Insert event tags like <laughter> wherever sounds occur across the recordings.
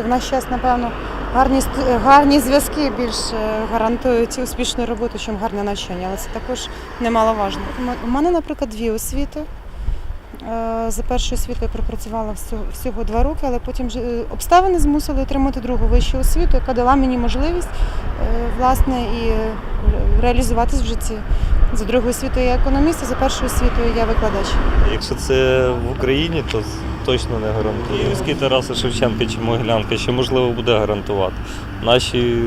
В наш час, напевно, гарні, гарні зв'язки більш е, гарантують успішну роботу, ніж гарне навчання, але це також немаловажно. У мене, наприклад, дві освіти. Е, За першою освітою пропрацювала всього, два роки, але потім е, обставини змусили отримати другу вищу освіту, яка дала мені можливість е, власне і е, реалізуватись в житті. За другою освітою я економіст, а за першою освітою я викладач. Якщо це в Україні, то точно не гарантує. Київський Тараса Шевченка чи Могилянка ще можливо буде гарантувати. Наші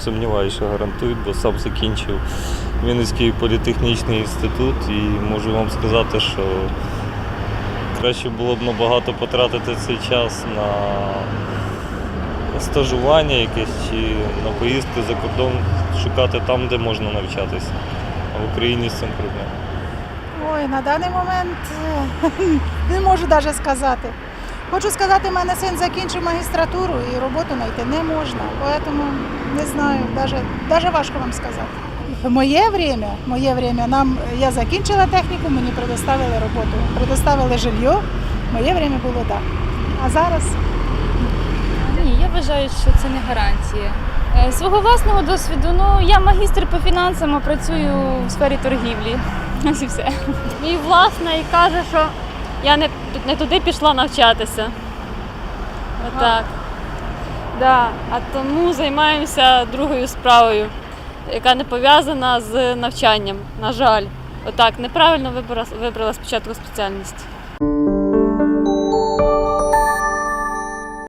сумніваюся, що гарантують, бо сам закінчив Вінницький політехнічний інститут і можу вам сказати, що краще було б набагато потратити цей час на стажування якесь чи на поїздки за кордон, шукати там, де можна навчатися. В Україні з цим проблема. Ой, на даний момент е, <laughs> не можу навіть сказати. Хочу сказати, в мене син закінчив магістратуру і роботу знайти не можна. Тому не знаю, навіть, важко вам сказати. В моє время, моє время нам, я закінчила техніку, мені предоставили роботу, предоставили жилье. Моє время було так. А зараз Ні, я вважаю, що це не гарантія. Е, Свого власного досвіду, ну я магістр по фінансам, а працюю в сфері торгівлі. Ось і все. Мій власний каже, що я не, не туди пішла навчатися. Отак. Да. А тому займаємося другою справою, яка не пов'язана з навчанням. На жаль. Отак, неправильно вибрала, вибрала спочатку спеціальність.